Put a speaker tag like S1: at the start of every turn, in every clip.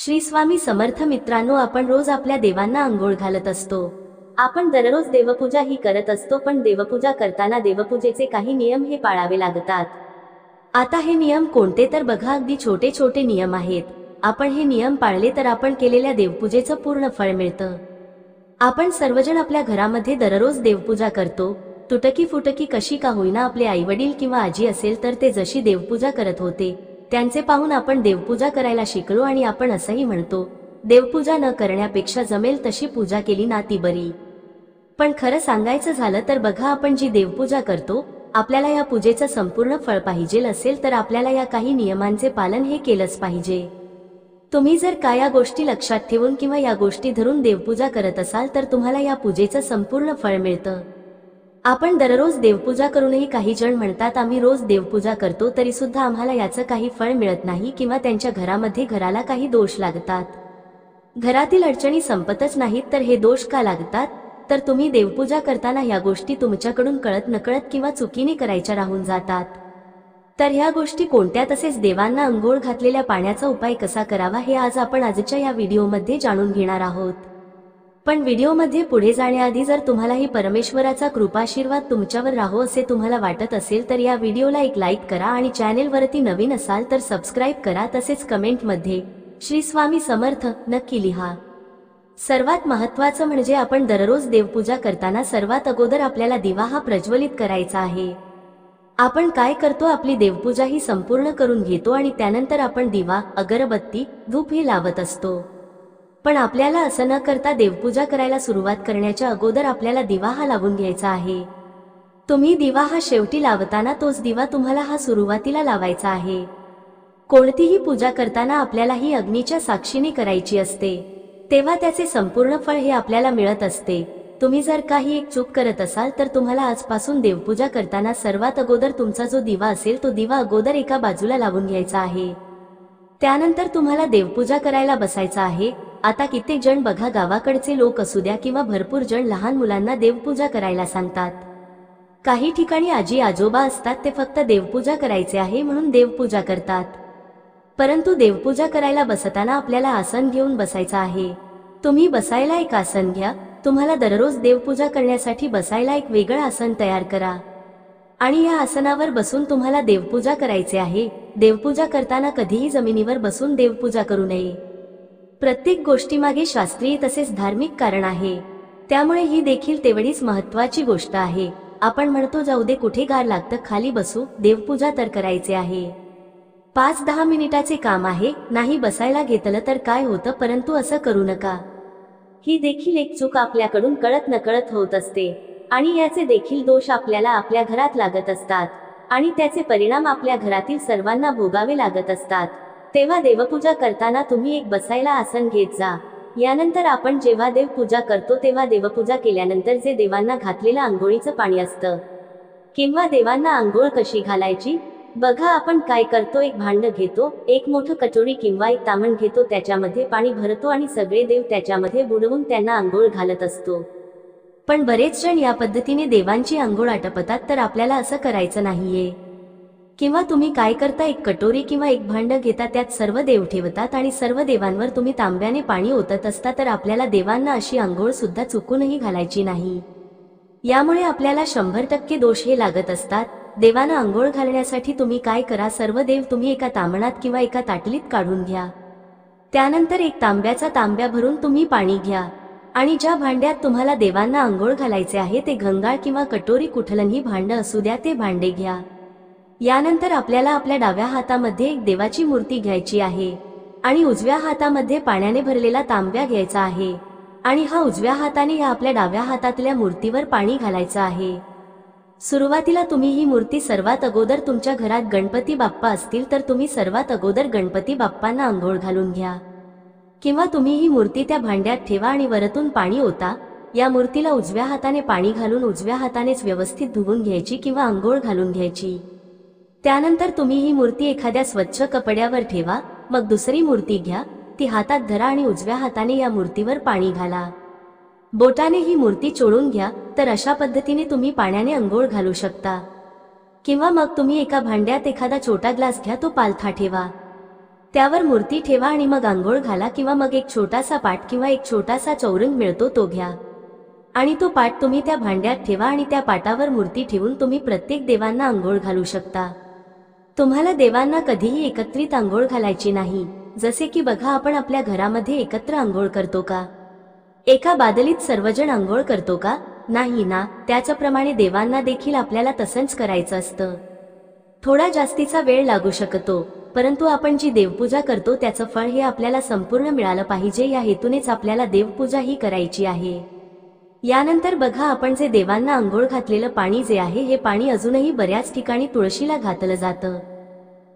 S1: श्री स्वामी समर्थ मित्रांनो आपण रोज आपल्या देवांना आंघोळ घालत असतो. आपण दररोज देवपूजा ही करत असतो पण देवपूजा करताना देवपूजेचे काही नियम हे पाळावे लागतात. आता हे नियम कोणते तर बघा अगदी छोटे छोटे नियम आहेत. आपण हे नियम पाळले तर आपण केलेल्या देवपूजेचं पूर्ण फळ मिळतं. आपण सर्वजण आपल्या घरामध्ये दररोज देवपूजा करतो. तुटकी फुटकी कशी का होईना आपले आई वडील किंवा आजी असेल तर ते जशी देवपूजा करत होते त्यांचे पाहून आपण देवपूजा करायला शिकलो आणि आपण असंही म्हणतो देवपूजा न करण्यापेक्षा जमेल तशी पूजा केली ना ती बरी. पण खरं सांगायचं झालं तर बघा आपण जी देवपूजा करतो आपल्याला या पूजेचं संपूर्ण फळ पाहिजे असेल तर आपल्याला या काही नियमांचे पालन हे केलंच पाहिजे. तुम्ही जर का या गोष्टी लक्षात ठेवून किंवा या गोष्टी धरून देवपूजा करत असाल तर तुम्हाला या पूजेचं संपूर्ण फळ मिळतं. आपण दररोज देवपूजा करूनही काही जण म्हणतात आम्ही रोज देवपूजा करतो तरी सुद्धा आम्हाला याचं काही फळ मिळत नाही किंवा त्यांच्या घरामध्ये घराला काही दोष लागतात. घरातील अडचणी संपतच नाहीत तर हे दोष का लागतात? तर तुम्ही देवपूजा करताना या गोष्टी तुमच्याकडून कळत नकळत किंवा चुकीने करायच्या राहून जातात. तर ह्या गोष्टी कोणत्या? तसेच देवांना अंघोळ घातलेल्या पाण्याचा उपाय कसा करावा? हे आज आपण आजच्या या व्हिडिओमध्ये जाणून घेणार आहोत. पण व्हिडिओमध्ये पुढे जाण्याआधी जर तुम्हालाही परमेश्वराचा कृपाशीर्वाद तुमच्यावर राहो असे तुम्हाला वाटत असेल तर या व्हिडिओला एक लाईक करा आणि चॅनेलवरती नवीन असाल तर सबस्क्राईब करा तसेच कमेंटमध्ये श्री स्वामी समर्थ नक्की लिहा. सर्वात महत्वाचं म्हणजे आपण दररोज देवपूजा करताना सर्वात अगोदर आपल्याला दिवा हा प्रज्वलित करायचा आहे. आपण काय करतो आपली देवपूजा ही संपूर्ण करून घेतो आणि त्यानंतर आपण दिवा अगरबत्ती धूप हे लावत असतो. पण आपल्याला असं न करता देवपूजा करायला सुरुवात करण्याच्या अगोदर आपल्याला दिवा हा लावून घ्यायचा आहे. तुम्ही दिवा हा शेवटी लावताना तोच दिवा तुम्हाला हा सुरुवातीला लावायचा आहे. कोणतीही पूजा करताना आपल्याला ही अग्नीच्या साक्षीने करायची असते. तेव्हा त्याचे संपूर्ण फळ हे आपल्याला मिळत असते. तुम्ही जर काही एक चूक करत असाल तर तुम्हाला आजपासून देवपूजा करताना सर्वात अगोदर तुमचा जो दिवा असेल तो दिवा अगोदर एका बाजूला लावून घ्यायचा आहे. त्यानंतर तुम्हाला देवपूजा करायला बसायचं आहे. आता कित्येक जण बघा गावाकडचे लोक असू द्या किंवा भरपूर जण लहान मुलांना देवपूजा करायला सांगतात. काही ठिकाणी आजी आजोबा असतात ते फक्त देवपूजा करायचे आहे म्हणून देवपूजा करतात. परंतु देवपूजा करायला बसताना आपल्याला आसन घेऊन बसायचं आहे. तुम्ही बसायला एक आसन घ्या. तुम्हाला दररोज देवपूजा करण्यासाठी बसायला एक वेगळं आसन तयार करा. आणि या आसनावर बसून तुम्हाला देवपूजा करायचे आहे. देवपूजा करताना कधीही जमिनीवर बसून देवपूजा करू नये. प्रत्येक गोष्टीमागे शास्त्रीय तसेच धार्मिक कारण आहे. त्यामुळे ही देखील तेवढीच महत्वाची गोष्ट आहे. आपण म्हणतो जाऊ दे कुठे गार लागतं खाली बसू देवपूजा तर करायचे आहे. पाच दहा मिनिटाचे काम आहे नाही बसायला घेतलं तर काय होतं परंतु असं करू नका. ही देखील एक चूक आपल्याकडून कळत नकळत होत असते. आणि याचे देखील दोष आपल्याला आपल्या घरात लागत असतात. आणि त्याचे परिणाम आपल्या घरातील सर्वांना भोगावे लागत असतात. तेव्हा देवपूजा करताना तुम्ही एक बसायला आसन घेत जा. यानंतर आपण जेव्हा देवपूजा करतो तेव्हा देवपूजा केल्यानंतर जे देवांना घातलेलं आंघोळीचं पाणी असतं किंवा देवांना आंघोळ कशी घालायची बघा आपण काय करतो एक भांड घेतो एक मोठं कटोरी किंवा एक तामण घेतो त्याच्यामध्ये पाणी भरतो आणि सगळे देव त्याच्यामध्ये बुडवून त्यांना आंघोळ घालत असतो. पण बरेच जण या पद्धतीने देवांची आंघोळ आटपतात तर आपल्याला असं करायचं नाहीये. किंवा तुम्ही काय करता एक कटोरी किंवा एक भांड घेता त्यात सर्व देव ठेवतात आणि सर्व देवांवर तुम्ही तांब्याने पाणी ओतत असता तर आपल्याला देवांना अशी आंघोळ सुद्धा चुकूनही घालायची नाही. यामुळे आपल्याला शंभर टक्के दोष हे लागत असतात. देवांना आंघोळ घालण्यासाठी तुम्ही काय करा सर्व देव तुम्ही एका तांबणात किंवा एका ताटलीत काढून घ्या. त्यानंतर एक तांब्याचा तांब्या भरून तुम्ही पाणी घ्या. आणि ज्या भांड्यात तुम्हाला देवांना आंघोळ घालायचे आहे ते गंगाळ किंवा कटोरी कुठलंही भांड असू द्या ते भांडे घ्या. यानंतर आपल्याला आपल्या डाव्या हातामध्ये एक देवाची मूर्ती घ्यायची आहे आणि उजव्या हातामध्ये पाण्याने भरलेला तांब्या घ्यायचा आहे आणि हा उजव्या हाताने या आपल्या डाव्या हातातल्या मूर्तीवर पाणी घालायचं आहे. सुरुवातीला तुम्ही ही मूर्ती सर्वात अगोदर तुमच्या घरात गणपती बाप्पा असतील तर तुम्ही सर्वात अगोदर गणपती बाप्पांना आंघोळ घालून घ्या. किंवा तुम्ही ही मूर्ती त्या भांड्यात ठेवा आणि वरतून पाणी ओता या मूर्तीला उजव्या हाताने पाणी घालून उजव्या हातानेच व्यवस्थित धुवून घ्यायची किंवा आंघोळ घालून घ्यायची. त्यानंतर तुम्ही ही मूर्ती एखाद्या स्वच्छ कपड्यावर ठेवा मग दुसरी मूर्ती घ्या ती हातात धरा आणि उजव्या हाताने या मूर्तीवर पाणी घाला. बोटाने ही मूर्ती चोळून घ्या तर अशा पद्धतीने तुम्ही पाण्याने अंघोळ घालू शकता. किंवा मग तुम्ही एका भांड्यात एखादा छोटा ग्लास घ्या तो पालथा ठेवा. त्यावर मूर्ती ठेवा आणि मग आंघोळ घाला किंवा मग एक छोटासा पाट किंवा एक छोटासा चौरंग मिळतो तो घ्या. आणि तो पाट तुम्ही त्या भांड्यात ठेवा आणि त्या पाटावर मूर्ती ठेवून तुम्ही प्रत्येक देवांना आंघोळ घालू शकता. तुम्हाला देवांना कधीही एकत्रित आंघोळ घालायची नाही. जसे की बघा आपण आपल्या घरामध्ये एकत्र आंघोळ करतो का? एका बादलीत सर्वजण आंघोळ करतो का? नाही ना त्याच्याप्रमाणे देवांना देखील आपल्याला तसंच करायचं असतं. थोडा जास्तीचा वेळ लागू शकतो परंतु आपण जी देवपूजा करतो त्याचं फळ हे आपल्याला संपूर्ण मिळालं पाहिजे या हेतूनेच आपल्याला देवपूजा ही करायची आहे. यानंतर बघा आपण जे देवांना आंघोळ घातलेलं पाणी जे आहे हे पाणी अजूनही बऱ्याच ठिकाणी तुळशीला घातलं जातं.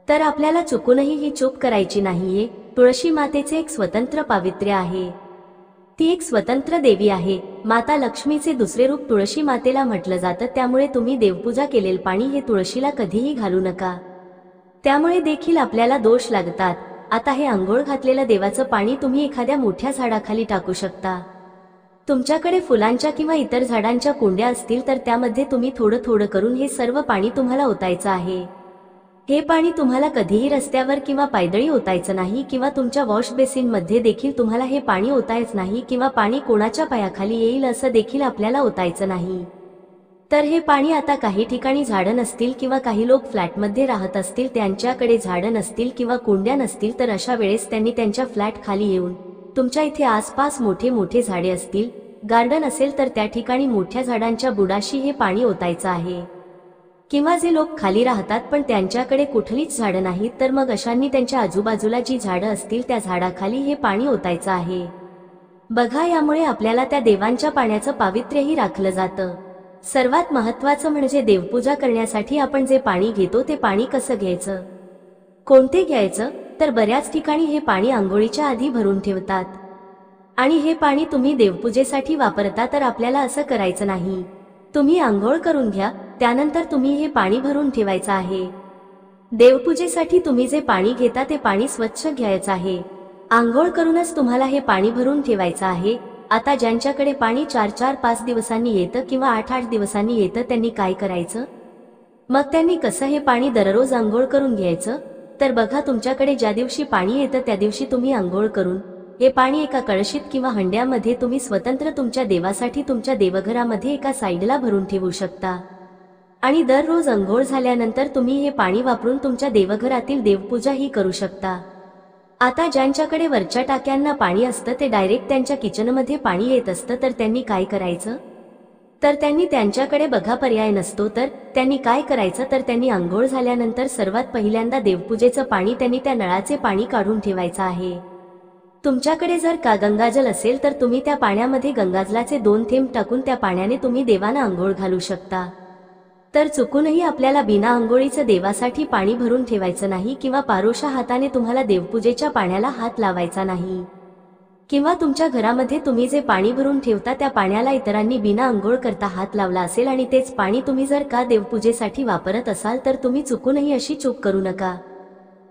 S1: तर आपल्याला चुकूनही ही चूक करायची नाहीये. तुळशी मातेचे एक स्वतंत्र पावित्र्य आहे. ती एक स्वतंत्र देवी आहे. माता लक्ष्मीचे दुसरे रूप तुळशी मातेला म्हटलं जातं त्यामुळे तुम्ही देवपूजा केलेलं पाणी हे तुळशीला कधीही घालू नका. त्यामुळे देखील आपल्याला दोष लागतात. आता हे आंघोळ घातलेलं देवाचं पाणी तुम्ही एखाद्या मोठ्या झाडाखाली टाकू शकता. तुमच्याकडे फुलांच्या किंवा इतर झाडांच्या कुंड्या असतील तर त्यामध्ये तुम्ही थोडं थोडं करून हे सर्व पाणी तुम्हाला ओतायचं आहे. हे पाणी तुम्हाला कधीही रस्त्यावर किंवा पायदळी ओतायचं नाही किंवा तुमच्या वॉश बेसिनमध्ये देखील तुम्हाला हे पाणी ओतायच नाही किंवा पाणी कोणाच्या पायाखाली येईल असं देखील आपल्याला ओतायचं नाही. तर हे पाणी आता काही ठिकाणी झाडं नसतील किंवा काही लोक फ्लॅटमध्ये राहत असतील त्यांच्याकडे झाडं नसतील किंवा कुंड्या नसतील तर अशा वेळेस त्यांनी त्यांच्या फ्लॅट खाली येऊन तुमच्या इथे आसपास मोठे मोठे झाडे असतील गार्डन असेल तर त्या ठिकाणी मोठ्या झाडांच्या बुडाशी हे पाणी ओतायचं आहे. किंवा जे लोक खाली राहतात पण त्यांच्याकडे कुठलीच झाडं नाहीत तर मग अशांनी त्यांच्या आजूबाजूला जी झाडं असतील त्या झाडाखाली हे पाणी ओतायचं आहे. बघा यामुळे आपल्याला त्या देवांच्या पाण्याचं पावित्र्यही राखलं जातं. सर्वात महत्वाचं म्हणजे देवपूजा करण्यासाठी आपण जे पाणी घेतो ते पाणी कसं घ्यायचं? कोणते घ्यायचं? तर बऱ्याच ठिकाणी हे पाणी आंघोळीच्या आधी भरून ठेवतात. आणि हे पाणी तुम्ही देवपूजेसाठी वापरता तर आपल्याला असं करायचं नाही. तुम्ही आंघोळ करून घ्या त्यानंतर तुम्ही हे पाणी भरून ठेवायचं आहे. देवपूजेसाठी तुम्ही जे पाणी घेता ते पाणी स्वच्छ घ्यायचं आहे. आंघोळ करूनच तुम्हाला हे पाणी भरून ठेवायचं आहे. आता ज्यांच्याकडे पाणी चार चार पाच दिवसांनी येतं किंवा आठ आठ दिवसांनी येतं त्यांनी काय करायचं? मग त्यांनी कसं हे पाणी दररोज आंघोळ करून घ्यायचं? तर बघा तुमच्याकडे ज्या दिवशी पाणी येतं त्या दिवशी तुम्ही आंघोळ करून हे पाणी एका कळशीत किंवा हंड्यामध्ये तुम्ही स्वतंत्र तुमच्या देवासाठी तुमच्या देवघरामध्ये एका साईडला भरून ठेवू शकता. आणि दररोज अंघोळ झाल्यानंतर तुम्ही हे पाणी वापरून तुमच्या देवघरातील देवपूजा ही करू शकता. आता ज्यांच्याकडे वरच्या टाक्यांना पाणी असतं ते डायरेक्ट त्यांच्या किचनमध्ये पाणी येत असतं तर त्यांनी काय करायचं? तर त्यांनी त्यांच्याकडे बघा पर्याय नसतो तर त्यांनी काय करायचं? तर त्यांनी आंघोळ झाल्यानंतर सर्वात पहिल्यांदा देवपूजेचं पाणी त्यांनी त्या नळाचे पाणी काढून ठेवायचं आहे. तुमच्याकडे जर का गंगाजल असेल तर तुम्ही त्या पाण्यामध्ये गंगाजलाचे दोन थेंब टाकून त्या पाण्याने तुम्ही देवाना आंघोळ घालू शकता. तर चुकूनही आपल्याला बिना आंघोळीचं देवासाठी पाणी भरून ठेवायचं नाही किंवा पारोशा हाताने तुम्हाला देवपूजेच्या पाण्याला हात लावायचा नाही. किंवा तुमच्या घरामध्ये तुम्ही जे पाणी भरून ठेवता त्या पाण्याला इतरांनी बिना आंघोळ करता हात लावला असेल आणि तेच पाणी तुम्ही जर का देवपूजेसाठी वापरत असाल तर तुम्ही चुकूनही अशी चूक करू नका.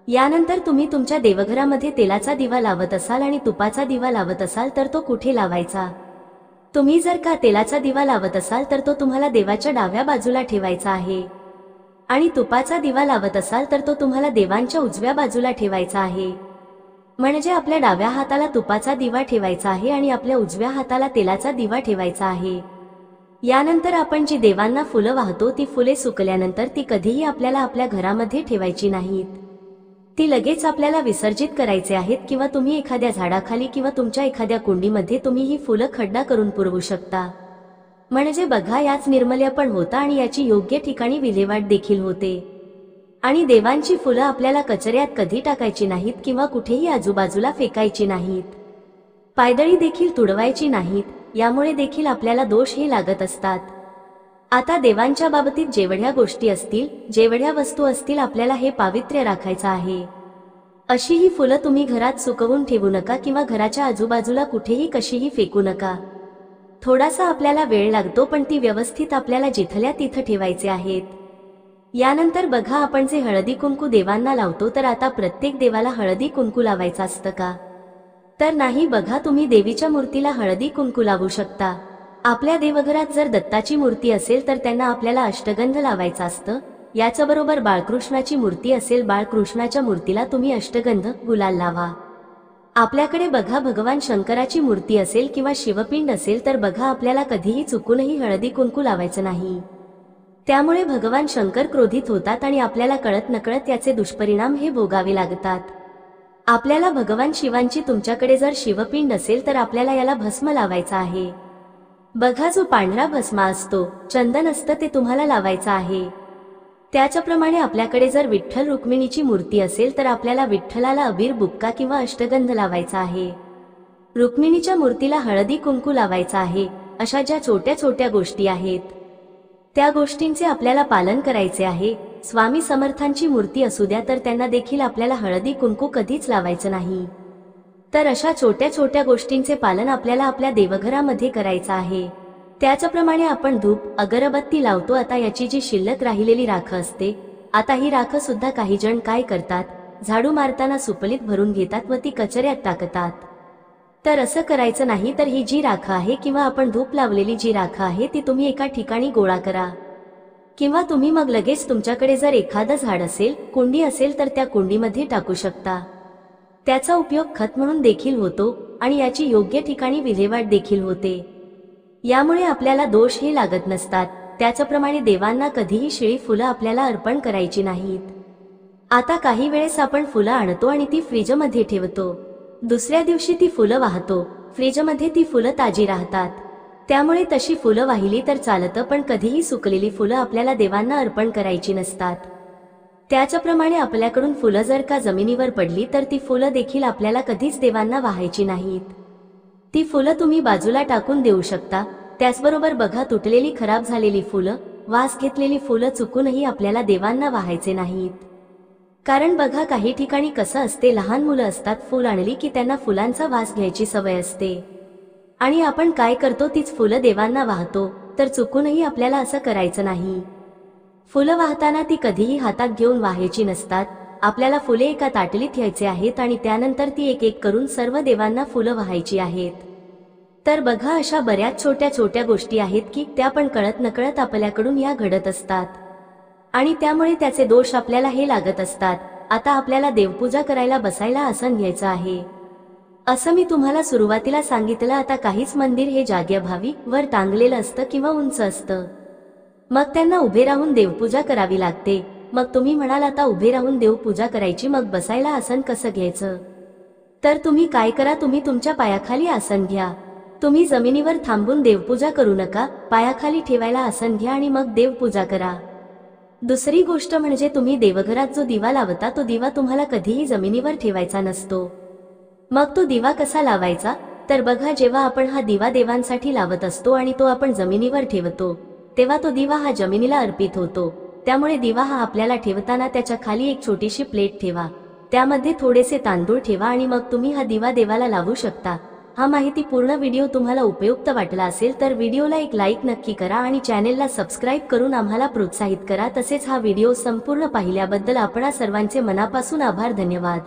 S1: यानंतर तुम्ही तुमच्या देवघरामध्ये तेलाचा दिवा लावत असाल आणि तुपाचा दिवा लावत असाल तर तो कुठे लावायचा? तुम्ही जर का तेलाचा दिवा लावत असाल तर तो तुम्हाला देवाच्या डाव्या बाजूला ठेवायचा आहे. आणि तुपाचा दिवा लावत असाल तर तो तुम्हाला देवांच्या उजव्या बाजूला ठेवायचा आहे. म्हणजे आपल्या डाव्या हाताला तुपाचा दिवा ठेवायचा आहे आणि आपल्या उजव्या हाताला तेलाचा दिवा ठेवायचा आहे. यानंतर आपण जी देवांना फुलं वाहतो ती फुले सुकल्यानंतर ती कधीही आपल्याला आपल्या घरामध्ये ठेवायची नाहीत. ती लगेच आपल्याला विसर्जित करायचे आहेत किंवा तुम्ही एखाद्या झाडाखाली किंवा तुमच्या एखाद्या कुंडीमध्ये तुम्ही ही फुलं खड्डा करून पुरवू शकता. म्हणजे बघा याच निर्मल्या पण होता आणि याची योग्य ठिकाणी विल्हेवाट देखील होते. आणि देवांची फुलं आपल्याला कचऱ्यात कधी टाकायची नाहीत किंवा कुठेही आजूबाजूला फेकायची नाहीत. पायदळी देखील तुडवायची नाहीत यामुळे देखील आपल्याला दोष हे लागत असतात. आता देवांच्या बाबतीत जेवढ्या गोष्टी असतील जेवढ्या वस्तू असतील आपल्याला हे पावित्र्य राखायचं आहे. अशी ही फुलं तुम्ही घरात सुकवून ठेवू नका किंवा घराच्या आजूबाजूला कुठेही कशीही फेकू नका. थोडासा आपल्याला वेळ लागतो पण ती व्यवस्थित आपल्याला जिथल्या तिथं ठेवायचे आहेत. यानंतर बघा आपण जे हळदी कुंकू देवांना लावतो तर आता प्रत्येक देवाला हळदी कुंकू लावायचं असतं का? तर नाही बघा तुम्ही देवीच्या मूर्तीला हळदी कुंकू लावू शकता. आपल्या देवघरात जर दत्ताची मूर्ती असेल तर त्यांना आपल्याला अष्टगंध लावायचा असतं. याच्याबरोबर बाळकृष्णाची मूर्ती असेल बाळकृष्णाच्या मूर्तीला तुम्ही अष्टगंध गुलाल लावा. आपल्याकडे बघा भगवान शंकराची मूर्ती असेल किंवा शिवपिंड असेल तर बघा आपल्याला कधीही चुकूनही हळदी कुंकू लावायचं नाही. त्यामुळे भगवान शंकर क्रोधित होतात आणि आपल्याला कळत नकळत याचे दुष्परिणाम हे भोगावे लागतात. आपल्याला भगवान शिवांची तुमच्याकडे जर शिवपिंड असेल तर आपल्याला याला भस्म लावायचा आहे. बघा जो पांढरा भस्मा असतो चंदन असतं ते तुम्हाला लावायचं आहे. त्याच्याप्रमाणे आपल्याकडे जर विठ्ठल रुक्मिणीची मूर्ती असेल तर आपल्याला विठ्ठलाला अबीर बुक्का किंवा अष्टगंध लावायचा आहे. रुक्मिणीच्या मूर्तीला हळदी कुंकू लावायचा आहे अशा ज्या छोट्या छोट्या गोष्टी आहेत. त्या गोष्टींचे आपल्याला पालन करायचे आहे स्वामी समर्थांची मूर्ती असू द्या तर त्यांना देखील आपल्याला हळदी कुंकू कधीच लावायचं नाही. तर अशा छोट्या छोट्या गोष्टींचे पालन आपल्याला आपल्या देवघरामध्ये करायचं आहे. त्याचप्रमाणे आपण धूप अगरबत्ती लावतो. आता याची जी शिल्लक राहिलेली राख असते आता ही राख सुद्धा काही जण काय करतात? झाडू मारताना सुपलीत भरून घेतात व ती कचऱ्यात टाकतात. तर असं करायचं नाही तर ही जी राख आहे किंवा आपण धूप लावलेली जी राख आहे ती तुम्ही एका ठिकाणी गोळा करा. किंवा तुम्ही मग लगेच तुमच्याकडे जर एखादं झाड असेल कुंडी असेल तर त्या कुंडीमध्ये टाकू शकता. त्याचा उपयोग खत म्हणून देखील होतो आणि याची योग्य ठिकाणी विल्हेवाट देखील होते. यामुळे आपल्याला दोष हे लागत नसतात. त्याचप्रमाणे देवांना कधीही शिळी फुलं आपल्याला अर्पण करायची नाहीत. आता काही वेळेस आपण फुलं आणतो आणि ती फ्रीजमध्ये ठेवतो. दुसऱ्या दिवशी ती फुलं वाहतो. फ्रीजमध्ये ती फुलं ताजी राहतात. त्यामुळे तशी फुलं वाहिली तर चालतं पण कधीही सुकलेली फुलं आपल्याला देवांना अर्पण करायची नसतात. त्याच्याप्रमाणे आपल्याकडून फुलं जर का जमिनीवर पडली तर ती फुलं देखील आपल्याला कधीच देवांना वाहायची नाहीत. ती फुलं तुम्ही बाजूला टाकून देऊ शकता. त्याचबरोबर बघा तुटलेली खराब झालेली फुलं वास घेतलेली फुलं चुकूनही आपल्याला देवांना वाहायचे नाहीत. कारण बघा काही ठिकाणी कसं असते लहान मुलं असतात फुल आणली की त्यांना फुलांचा वास घ्यायची सवय असते. आणि आपण काय करतो तीच फुलं देवांना वाहतो तर चुकूनही आपल्याला असं करायचं नाही. फुलं वाहताना ती कधीही हातात घेऊन वाहायची नसतात. आपल्याला फुले एका ताटलीत घ्यायचे आहेत आणि त्यानंतर ती एक एक करून सर्व देवांना फुलं वाहायची आहेत. तर बघा अशा बऱ्याच छोट्या छोट्या गोष्टी आहेत की त्या पण कळत नकळत आपल्याकडून या घडत असतात. आणि त्यामुळे त्याचे दोष आपल्याला हे लागत असतात. आता आपल्याला देवपूजा करायला बसायला आसन घ्यायचं आहे. असं मी तुम्हाला सुरुवातीला सांगितलं आता काहीच मंदिर हे जाग्याभावी वर टांगलेलं असतं किंवा उंच असतं. मग त्यांना उभे राहून देवपूजा करावी लागते. मग तुम्ही म्हणाल आता उभे राहून देवपूजा करायची मग बसायला आसन कसं घ्यायचं? तर तुम्ही काय करा तुम्ही तुमच्या पायाखाली आसन घ्या. तुम्ही जमिनीवर थांबून देवपूजा करू नका पायाखाली ठेवायला आसन घ्या आणि मग देवपूजा करा. दुसरी गोष्ट म्हणजे तुम्ही देवघरात जो दिवा लावता तो दिवा तुम्हाला कधीही जमिनीवर ठेवायचा नसतो. मग तो दिवा कसा लावायचा? तर बघा जेव्हा आपण हा दिवा देवांसाठी लावत असतो आणि तो आपण जमिनीवर ठेवतो तेव्हा तो दिवा हा जमिनीला अर्पित होतो. त्यामुळे दिवा हा आपल्याला ठेवताना त्याच्याखाली एक छोटीशी प्लेट ठेवा. त्यामध्ये थोडेसे तांदूळ ठेवा आणि मग तुम्ही हा दिवा देवाला लावू शकता. हा माहिती पूर्ण व्हिडिओ तुम्हाला उपयुक्त वाटला असेल तर व्हिडिओला एक लाईक नक्की करा आणि चॅनेलला सबस्क्राईब करून आम्हाला प्रोत्साहित करा. तसेच हा व्हिडिओ संपूर्ण पाहिल्याबद्दल आपणा सर्वांचे मनापासून आभार धन्यवाद.